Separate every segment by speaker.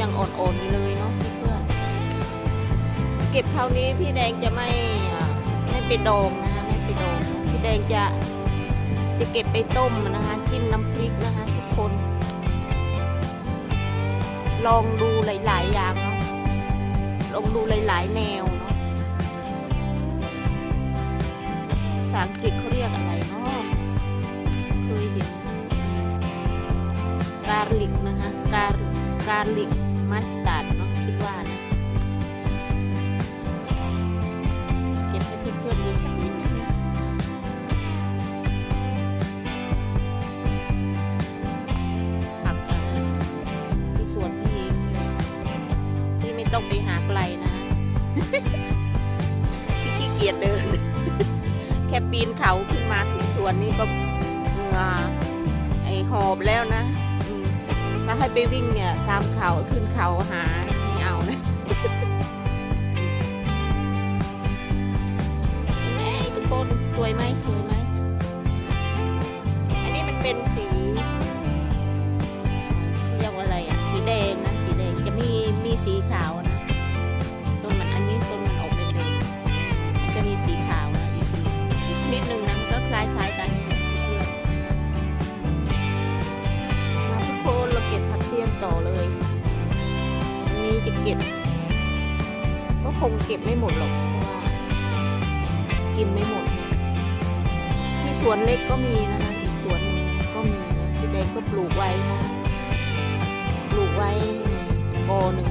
Speaker 1: ยังอ่อนๆอยู่เลยเนาะเพื่อนเก็บคราวนี้พี่แดงจะไม่ไม่ไปดองนะคะไม่ไปดองพี่แดงจะจะเก็บไปต้มนะคะ จิ้มน้ำพริกนะคะ ทุกคน ลองดูหลาย ๆ อย่างเนาะลองดูหลาย ๆ แนวเนาะภาษาอังกฤษเขาเรียกอะไรเนาะเคยเห็นการลิกนะคะการการลิก มัสตาร์ดเนาะคิดว่านะเก็บให้เพื่อนๆดูสักนิดนึงนะผักอะไรที่สวนพี่เองนี่เลยที่ไม่ต้องไปหาไกลนะพี่ขี้เกียจเดิน แค่ปีนเขาขึ้นมาถึงสวนนี่ก็เหงื่อไอหอบแล้วนะ ให้ไปวิ่งเนี่ยตามเขาขึ้นเขาหา คงเก็บไม่หมดหรอกเพราะว่ากินไม่หมด ที่สวนเล็กก็มีนะคะอีกสวนก็มีนะพี่แดงก็ปลูกไว้นะปลูกไว้กอหนึ่ง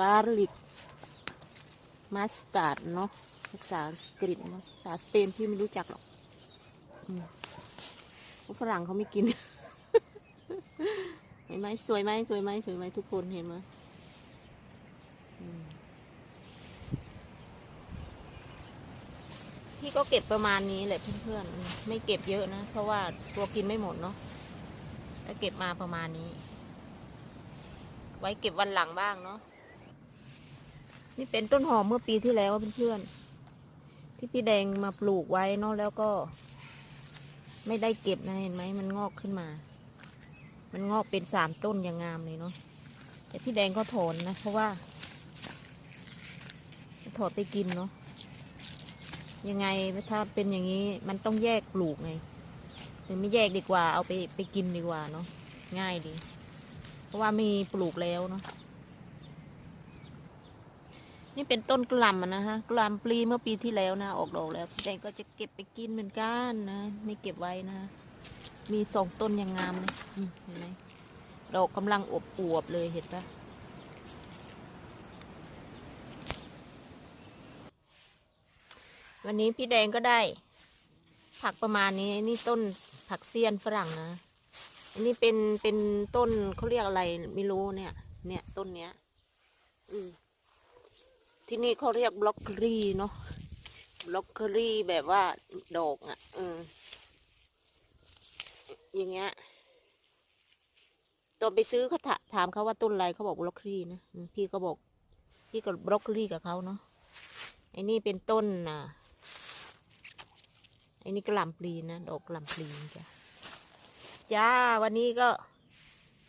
Speaker 1: การลิกมัสตาร์ดเนาะภาษาอังกฤษเนาะภาษาสเปนพี่ไม่รู้จักหรอกอืมฝรั่งเขาไม่กิน เห็นไหมสวยไหมสวยไหมสวยไหมทุกคนเห็นไหมอืมพี่ก็เก็บประมาณนี้แหละเพื่อนๆอืมไม่เก็บเยอะนะ เพราะว่าตัวกินไม่หมดเนาะแล้วเก็บมาประมาณนี้ ไว้เก็บวันหลังบ้างเนาะ นี่เป็นต้นหอมเมื่อปีที่แล้วเพื่อนๆที่พี่แดงมาปลูกไว้เนาะแล้วก็ ไม่ได้เก็บนะเห็นไหมมันงอกขึ้นมา มันงอกเป็นสามต้นอย่างงามเลยเนาะแต่พี่แดงก็ถอนนะ เพราะว่าถอดไปกินเนาะยังไงถ้าเป็นอย่างนี้มันต้องแยกปลูกไงหรือไม่แยกดีกว่าเอาไปไปกินดีกว่าเนาะง่ายดี เพราะว่ามีปลูกแล้วเนาะ นี่เป็นต้นกระหลำนะฮะกระหลำปลีเมื่อปีที่แล้วนะ ออกดอกแล้วแต่ก็จะเก็บไปกินเหมือนกันนะไม่เก็บไว้นะ มีสองต้นอย่างงามเลยเห็นไหมดอกกำลังอวบอวบเลยเห็นปะวันนี้พี่แดงก็ได้ ผักประมาณนี้นี่ต้นผักเซียนฝรั่งนะอันนี้เป็นเป็นต้นเขาเรียกอะไรไม่รู้เนี่ย เนี่ยต้นเนี้ย อืม ที่นี่เขาเรียกบล็อกเกอรี่เนาะบล็อกเกอรี่แบบว่าดอกอะเอออย่างเงี้ยตอนไปซื้อเขาถาถามเขาว่าต้นอะไรเขาบอกบล็อกเกอรี่นะพี่ก็บอกพี่ก็บล็อกเกอรี่กับเขาเนาะไอ้นี่เป็นต้นอะอันนี้กระหล่ำปลีนะดอกกระหล่ำปลีจ้ะจ้าวันนี้ก็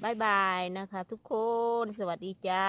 Speaker 1: บายบายนะคะ ทุกคนสวัสดีจ้า